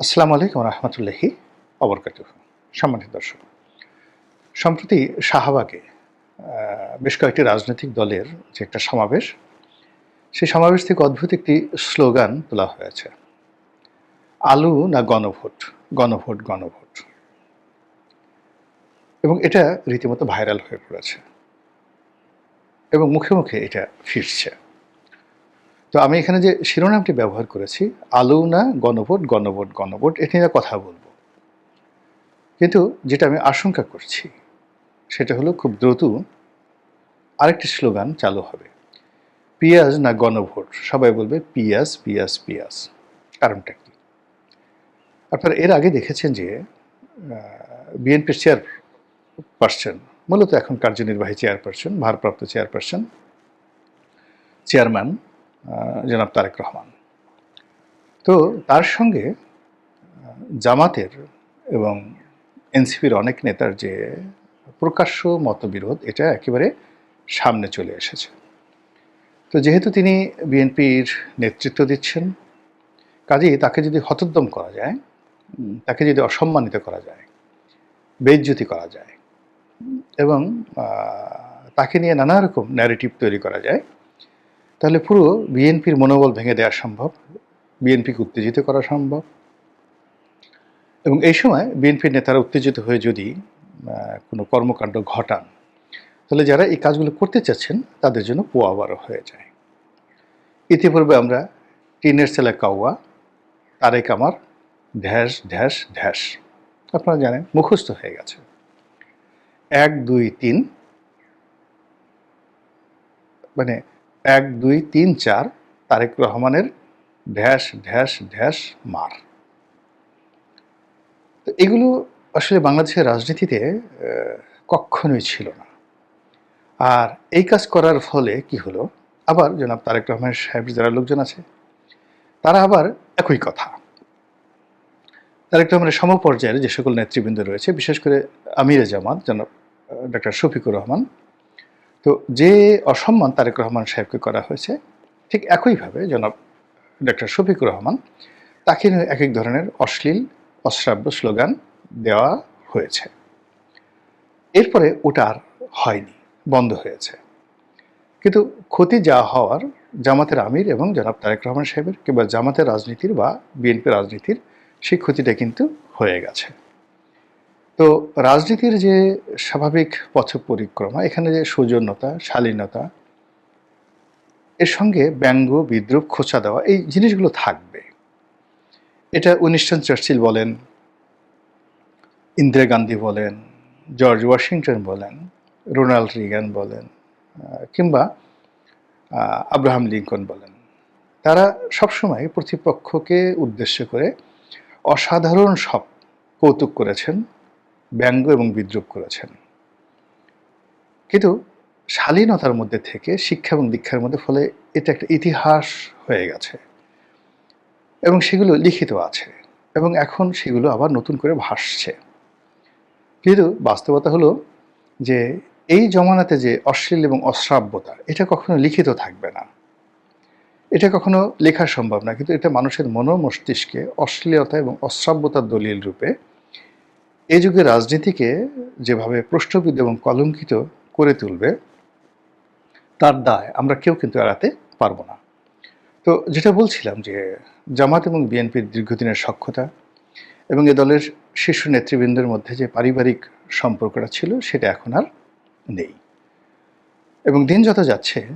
আসসালামু আলাইকুম রহমতুল্লাহি অবরকাত সম্মানিত দর্শক, সম্প্রতি শাহবাগে বেশ কয়েকটি রাজনৈতিক দলের যে একটা সমাবেশ, সেই সমাবেশ থেকে অদ্ভুত একটি স্লোগান তোলা হয়েছে। আলু না গণভোট? গণভোট গণভোট। এবং এটা রীতিমতো ভাইরাল হয়ে পড়েছে। এবং মুখে মুখে এটা ফিরছে। তো আমি এখানে যে শিরোনামটি ব্যবহার করেছি, আলু না গণভোট গণভোট গণভোট, এটি নিয়ে কথা বলব। কিন্তু যেটা আমি আশঙ্কা করছি, সেটা হলো খুব দ্রুত আরেকটি স্লোগান চালু হবে। পিয়াজ না গণভোট? সবাই বলবে পিয়াজ পিয়াজ পিয়াজ। কারণটা কি? আপনারা এর আগে দেখেছেন যে বিএনপির চেয়ার পার্সন মূলত এখন কার্যনির্বাহী চেয়ারপারসন, ভারপ্রাপ্ত চেয়ারপারসন, চেয়ারম্যান জনাব তারেক রহমান। তো তার সঙ্গে জামাতের এবং এনসিপির অনেক নেতার যে প্রকাশ্য মতবিরোধ, এটা একেবারে সামনে চলে এসেছে। তো যেহেতু তিনি বিএনপির নেতৃত্ব দিচ্ছেন, কাজেই তাকে যদি হতোদ্যম করা যায় তাকে যদি অসম্মানিত করা যায় বেজ্জতি করা যায়, এবং তাকে নিয়ে নানা রকম ন্যারেটিভ তৈরি করা যায় তাহলে পুরো বিএনপির মনোবল ভেঙে দেওয়া সম্ভব, বিএনপিকে উত্তেজিত করা সম্ভব। এবং এই সময় বিএনপির নেতারা উত্তেজিত হয়ে যদি কোনো কর্মকাণ্ড ঘটান, তাহলে যারা এই কাজগুলো করতে চাচ্ছেন, তাদের জন্য পোয়াবারও হয়ে যায়। ইতিপূর্বে আমরা টিনের ছেলে কাউয়া তারেক আমার ঢ্যাস ঢ্যাস ঢ্যাস আপনারা জানেন, মুখস্থ হয়ে গেছে। এক, দুই, তিন মানে এক, দুই, তিন, চার, তারেক রহমানের ঢ্যাস ঢ্যাস ঢ্যাস, মার। তো এগুলো আসলে বাংলাদেশের রাজনীতিতে কখনোই ছিল না। আর এই কাজ করার ফলে কি হলো? আবার জনাব তারেক রহমান সাহেব, যারা লোকজন আছে, তারা আবার একই কথা। তারেক রহমানের সমপর্যায়ের যে সকল নেতৃবৃন্দ রয়েছে, বিশেষ করে আমিরে জামাত, জনাব ডক্টর শফিকুর রহমান তো যে অসম্মান তারেক রহমান সাহেবকে করা হয়েছে, ঠিক একইভাবে জনাব ডক্টর শফিকুর রহমান, তাকে এক এক ধরনের অশ্লীল, অশ্রাব্য স্লোগান দেওয়া হয়েছে। এরপরে ওটা আর হয়নি, বন্ধ হয়েছে। কিন্তু ক্ষতি যা হওয়ার জামাতের আমির এবং জনাব তারেক রহমান সাহেবের কিংবা জামাতের রাজনীতির বা বিএনপি রাজনীতির সেই ক্ষতিটা কিন্তু হয়ে গেছে। তো রাজনীতির যে স্বাভাবিক পথ পরিক্রমা, এখানে যে সৌজন্যতা, শালীনতা, এর সঙ্গে ব্যঙ্গ, বিদ্রুপ, খোঁচা দেওয়া, এই জিনিসগুলো থাকবে। এটা উইনিস্টন চার্চিল বলেন, ইন্দিরা গান্ধী বলেন, জর্জ ওয়াশিংটন বলেন, রোনাল্ড রিগান বলেন কিংবা আব্রাহাম লিঙ্কন বলেন। তারা সবসময় প্রতিপক্ষকে উদ্দেশ্য করে অসাধারণ সব কৌতুক করেছেন। ব্যঙ্গ এবং বিদ্রুপ করেছেন। কিন্তু শালীনতার মধ্যে থেকে শিক্ষা এবং দীক্ষার মধ্যে ফলে এটা একটা ইতিহাস হয়ে গেছে। এবং সেগুলো লিখিত আছে এবং এখন সেগুলো আবার নতুন করে ভাসছে। কিন্তু বাস্তবতা হলো যে এই জমানাতে যে অশ্লীল এবং অশ্রাব্যতা, এটা কখনো লিখিত থাকবে না। এটা কখনো লেখা সম্ভব না, কিন্তু এটা মানুষের মনোমস্তিষ্কে অশ্লীলতা এবং অশ্রাব্যতার দলিল রূপে এই যুগে রাজনীতিকে যেভাবে প্রশ্নবিদ এবং কলঙ্কিত করে তুলবে, তার দায় আমরা কেউ কিন্তু এড়াতে পারব না। তো যেটা বলছিলাম যে জামাত এবং বিএনপির দীর্ঘদিনের সক্ষতা এবং এ দলের শীর্ষ নেতৃবৃন্দের মধ্যে যে পারিবারিক সম্পর্কটা ছিল, সেটা এখন আর নেই। এবং দিন যত যাচ্ছে,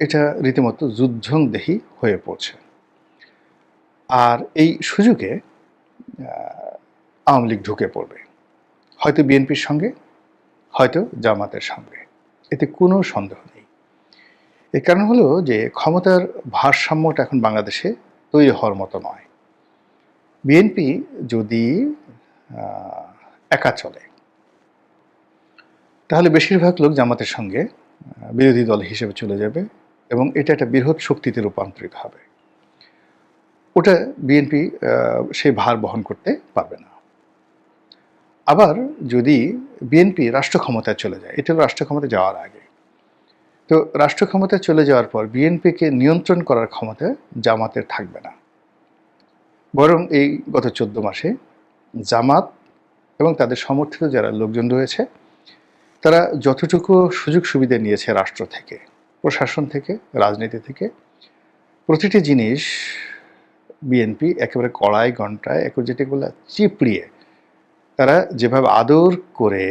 এটা রীতিমতো যুদ্ধং দেহি হয়ে পড়ছে। আর এই সুযোগে আওয়ামী লীগ ঢুকে পড়বে। হয়তো বিএনপির সঙ্গে, হয়তো জামাতের সঙ্গে। এতে কোনো সন্দেহ নেই। এর কারণ হলো যে ক্ষমতার ভারসাম্যটা এখন বাংলাদেশে তৈরি হওয়ার মতো নয়। বিএনপি যদি একা চলে, তাহলে বেশিরভাগ লোক জামাতের সঙ্গে বিরোধী দল হিসেবে চলে যাবে এবং এটা একটা বৃহৎ শক্তিতে রূপান্তরিত হবে। ওটা বিএনপি সেই ভার বহন করতে পারবে না। আবার যদি বিএনপি রাষ্ট্র ক্ষমতায় চলে যায়, এটা হলো রাষ্ট্র ক্ষমতায় যাওয়ার আগে। তো রাষ্ট্র ক্ষমতায় চলে যাওয়ার পর বিএনপিকে নিয়ন্ত্রণ করার ক্ষমতা জামাতের থাকবে না। বরং এই গত চোদ্দ মাসে জামাত এবং তাদের সমর্থিত যারা লোকজন রয়েছে, তারা যতটুকু সুযোগ সুবিধা নিয়েছে রাষ্ট্র থেকে, প্রশাসন থেকে, রাজনীতি থেকে, প্রতিটি জিনিস বিএনপি একেবারে কড়াই ঘন্টায় একর যেটাকে বলে চিপড়িয়ে তারা যেভাবে আদর করে,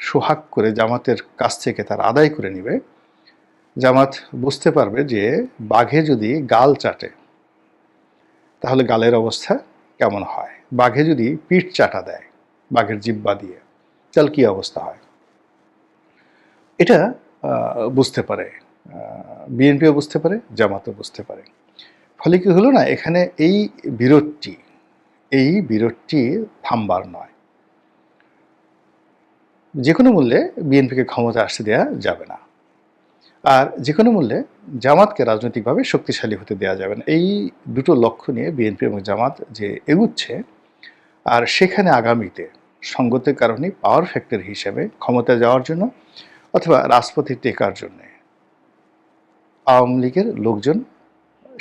সোহাগ করে জামাতের কাছ থেকে তার আদায় করে নেবে, জামাত বুঝতে পারবে যে বাঘে যদি গাল চাটে, তাহলে গালের অবস্থা কেমন হয়? বাঘে যদি পিঠ চাটা দেয়, বাঘের জিব্বা দিয়ে, তাহলে কী অবস্থা হয়? এটা বুঝতে পারে বিএনপিও বুঝতে পারে, জামাতও বুঝতে পারে। ফলে কি হলো না, এখানে এই বিরোধটি এই বিরোধটি থামবার নয়। যে কোনো মূল্যে বিএনপিকে ক্ষমতা আসতে দেওয়া যাবে না। আর যে কোনো মূল্যে জামাতকে রাজনৈতিকভাবে শক্তিশালী হতে দেওয়া যাবে না। এই দুটো লক্ষ্য নিয়ে বিএনপি এবং জামাত যে এগুচ্ছে, আর সেখানে আগামীতে সঙ্গতের কারণে পাওয়ার ফ্যাক্টর হিসেবে ক্ষমতা যাওয়ার জন্য অথবা রাজপথে টেকার জন্য আওয়ামী লীগের লোকজন,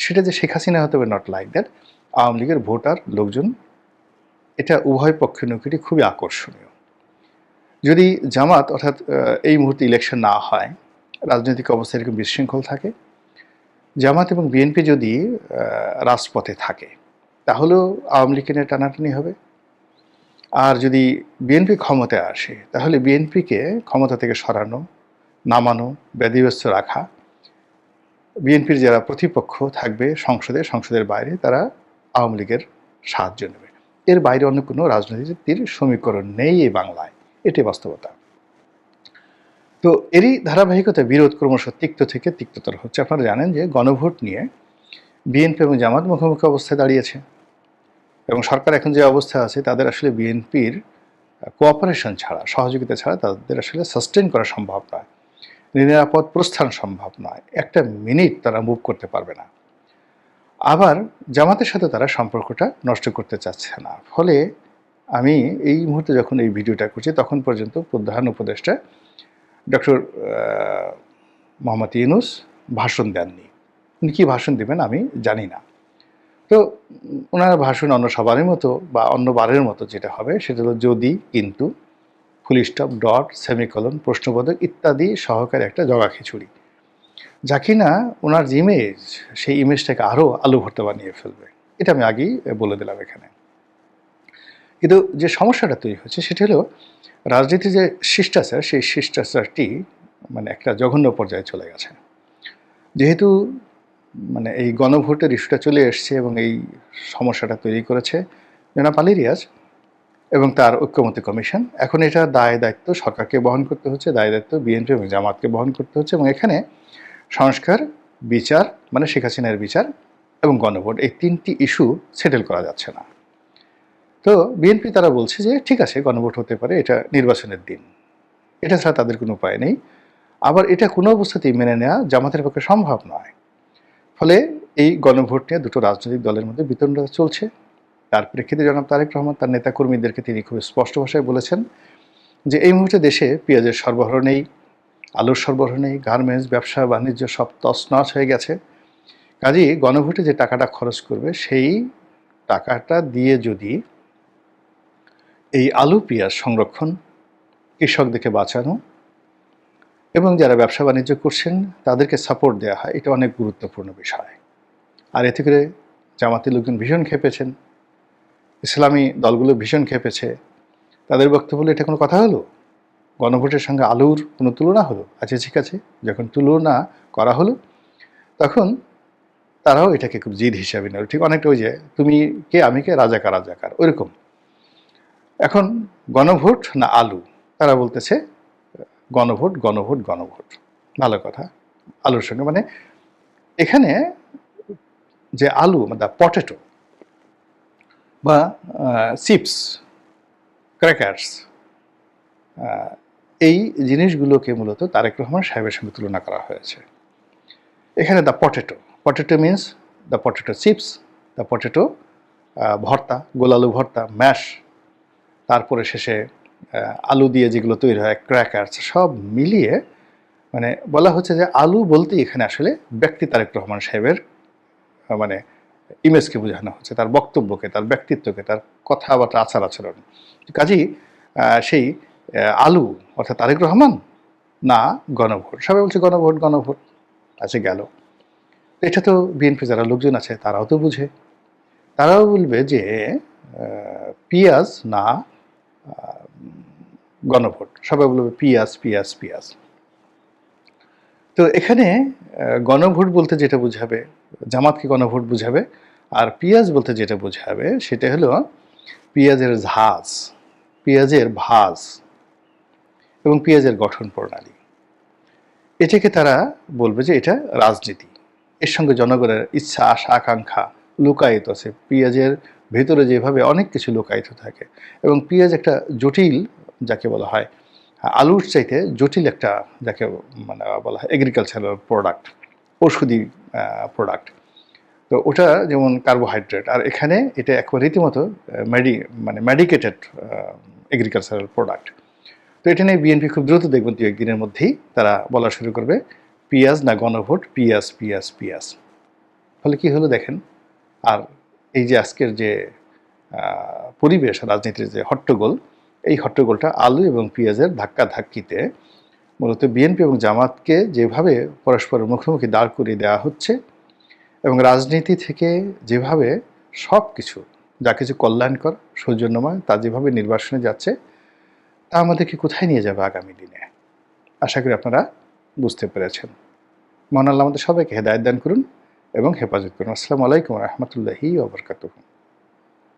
সেটা যে শেখ হাসিনা হতে হবে নট লাইক দ্যাট আওয়ামী লীগের ভোটার লোকজন, এটা উভয় পক্ষের নৌকিটি খুবই আকর্ষণীয়। যদি জামাত অর্থাৎ এই মুহূর্তে ইলেকশন না হয়, রাজনৈতিক অবস্থা এরকম বিশৃঙ্খল থাকে, জামাত এবং বিএনপি যদি রাজপথে থাকে, তাহলেও আওয়ামী নিয়ে টানাটানি হবে। আর যদি বিএনপি ক্ষমতায় আসে, তাহলে বিএনপিকে ক্ষমতা থেকে সরানো, নামানো, ব্যাধিগ্রস্ত রাখা, বিএনপির যারা প্রতিপক্ষ থাকবে সংসদে, সংসদের বাইরে, তারা আওয়ামী লীগের সাহায্য নেবে। এর বাইরে অন্য কোনো রাজনীতির সমীকরণ নেই এই বাংলায়। এটি বাস্তবতা। তো এরই ধারাবাহিকতা বিরোধ ক্রমশ তিক্ত থেকে তিক্ততর হচ্ছে। আপনারা জানেন যে গণভোট নিয়ে বিএনপি এবং জামাত মুখোমুখি অবস্থায় দাঁড়িয়েছে এবং সরকার এখন যে অবস্থা আছে, তাদের আসলে বিএনপির কোঅপারেশন ছাড়া, সহযোগিতা ছাড়া তাদের আসলে সাস্টেন করা সম্ভব নয়। নিরাপদ প্রস্থান সম্ভব নয়। একটা মিনিট তারা মুভ করতে পারবে না। আবার জামাতের সাথে তারা সম্পর্কটা নষ্ট করতে চাচ্ছে না। ফলে আমি এই মুহূর্তে যখন এই ভিডিওটা করছি, তখন পর্যন্ত প্রধান উপদেষ্টা ডক্টর মোহাম্মদ ইউনুস ভাষণ দেননি। উনি কী ভাষণ দেবেন আমি জানি না। তো ওনার ভাষণ অন্য সবারই মতো বা অন্য বারের মতো যেটা হবে, সেটা হলো যদি, কিন্তু ফুল স্টপ, ডট, সেমিকলন, প্রশ্নবোধক ইত্যাদি সহকারে একটা জগা খিচুড়ি। যা কিনা ওনার ইমেজ সেই ইমেজটাকে আরও আলু ভর্তা বানিয়ে ফেলবে। এটা আমি আগেই বলে দিলাম এখানে। কিন্তু যে সমস্যাটা তৈরি হচ্ছে সেটা হলো রাজনীতির যে শিষ্টাচার, সেই শিষ্টাচারটি মানে একটা জঘন্য পর্যায়ে চলে গেছে। যেহেতু মানে এই গণভোটের ইস্যুটা চলে এসছে এবং এই সমস্যাটা তৈরি করেছে জনাব আলী রিয়াজ এবং তার ঐক্যমত্য কমিশন, এখন এটা দায় দায়িত্ব সরকারকে বহন করতে হচ্ছে, দায় দায়িত্ব বিএনপি এবং জামাতকে বহন করতে হচ্ছে এবং এখানে সংস্কার, বিচার মানে শেখ হাসিনার বিচার এবং গণভোট, এই তিনটি ইস্যু সেটেল করা যাচ্ছে না। তো বিএনপি তারা বলছে যে, ঠিক আছে, গণভোট হতে পারে, এটা নির্বাচনের দিন। এটা ছাড়া তাদের কোনো উপায় নেই। আবার এটা কোনো অবস্থাতেই মেনে নেওয়া জামাতের পক্ষে সম্ভব নয়। ফলে এই গণভোট নিয়ে দুটো রাজনৈতিক দলের মধ্যে বিতণ্ডা চলছে। তার প্রেক্ষিতে জনাব তারেক রহমান, তার নেতাকর্মীদেরকে তিনি খুব স্পষ্ট ভাষায় বলেছেন যে, এই মুহূর্তে দেশে পেঁয়াজের সরবরাহ নেই, আলুর সরবরাহ নেই, গার্মেন্টস, ব্যবসা, বাণিজ্য সব তছনছ হয়ে গেছে। কাজেই গণভোটে যে টাকাটা খরচ করবে, সেই টাকাটা দিয়ে যদি এই আলু পেঁয়াজ সংরক্ষণ কৃষকদেরকে বাঁচানো এবং যারা ব্যবসা বাণিজ্য করছেন, তাদেরকে সাপোর্ট দেওয়া হয়। এটা অনেক গুরুত্বপূর্ণ বিষয়। আর এতে করে জামাতি লোকজন ভীষণ খেপেছেন। ইসলামী দলগুলো ভীষণ খেপেছে। তাদের বক্তব্য এটা কোনো কথা হলো? গণভোটের সঙ্গে আলুর কোনো তুলনা হলো? আচ্ছা ঠিক আছে। যখন তুলনা করা হলো, তখন তারাও এটাকে খুব জিদ হিসাবে নেয়। ঠিক অনেকটা ওই যে, তুমি কে? আমি কে? রাজাকার রাজাকার। ওইরকম। এখন গণভোট না আলু? তারা বলতেছে, গণভোট গণভোট গণভোট। ভালো কথা। আলুর সঙ্গে মানে এখানে যে আলু দ্য পটেটো বা চিপস ক্র্যাকার্স এই জিনিসগুলোকে মূলত তারেক রহমান সাহেবের সঙ্গে তুলনা করা হয়েছে। এখানে the potato potato means the potato chips the potato ভর্তা গোলালু ভর্তা ম্যাশ তারপরে শেষে আলু দিয়ে যেগুলো তৈরি হয় ক্র্যাকার্স সব মিলিয়ে মানে বলা হচ্ছে যে আলু বলতে এখানে আসলে ব্যক্তি তারেক রহমান সাহেবের মানে ইমেজকে বোঝানো হচ্ছে, তার বক্তব্যকে, তার ব্যক্তিত্বকে, তার কথাবার্তা আচার আচরণ কাজেই সেই আলু অর্থাৎ তারেক রহমান না গণভোট। সবাই বলছে গণভোট গণভোট আছে গেল। এটা তো বিএনপি যারা লোকজন আছে তারাও তো বুঝে। তারাও বলবে যে পিয়াজ না গণভোট। সবাই বলবে পিয়াজ পিয়াজ পিয়াজ তো এখানে গণভোট বলতে যেটা বোঝাবে, জামাতকে গণভোট বুঝাবে, আর পিয়াজ বলতে যেটা বোঝাবে, সেটা হলো পেঁয়াজের ঝাঁজ, পেঁয়াজের ভাজ এবং পেঁয়াজের গঠন প্রণালী। এটাকে তারা বলবে যে এটা রাজনীতি। এর সঙ্গে জনগণের ইচ্ছা, আশা, আকাঙ্ক্ষা লুকায়িত আছে। পেঁয়াজের ভেতরে যেভাবে অনেক কিছু লুকায়িত থাকে। এবং পেঁয়াজ একটা জটিল যাকে বলা হয়, আলুর চাইতে জটিল একটা যাকে মানে বলা হয় এগ্রিকালচারাল প্রোডাক্ট ওষুধি প্রোডাক্ট তো ওটা যেমন কার্বোহাইড্রেট আর এখানে এটা একবার রীতিমতো মেডি মানে মেডিকেটেড এগ্রিকালচারাল প্রোডাক্ট তো এটা নিয়ে বিএনপি খুব দ্রুত দেখবেন দু, একদিনের মধ্যেই তারা বলা শুরু করবে, পিয়াজ না গণভোট, পিয়াজ পিয়াজ পিয়াজ। ফলে কি হলো দেখেন, আর এই যে আজকের যে পরিবেশ, রাজনীতির যে হট্টগোল এই হট্টগোলটা আলু এবং পেঁয়াজের ধাক্কা ধাক্কিতে মূলত বিএনপি এবং জামাতকে যেভাবে পরস্পরের মুখোমুখি দাঁড় করিয়ে দেওয়া হচ্ছে এবং রাজনীতি থেকে যেভাবে সব কিছু, যা কিছু কল্যাণকর, সৌজন্যময়, তা যেভাবে নির্বাসনে যাচ্ছে, তা আমাদেরকে কোথায় নিয়ে যাবে আগামী দিনে? আশা করি আপনারা বুঝতে পেরেছেন। মহান আমাদের সবাইকে হেদায়ত দান করুন এবং হেফাজত করুন। আসসালামু আলাইকুম রহমতুল্লাহি ওবরকাতুহ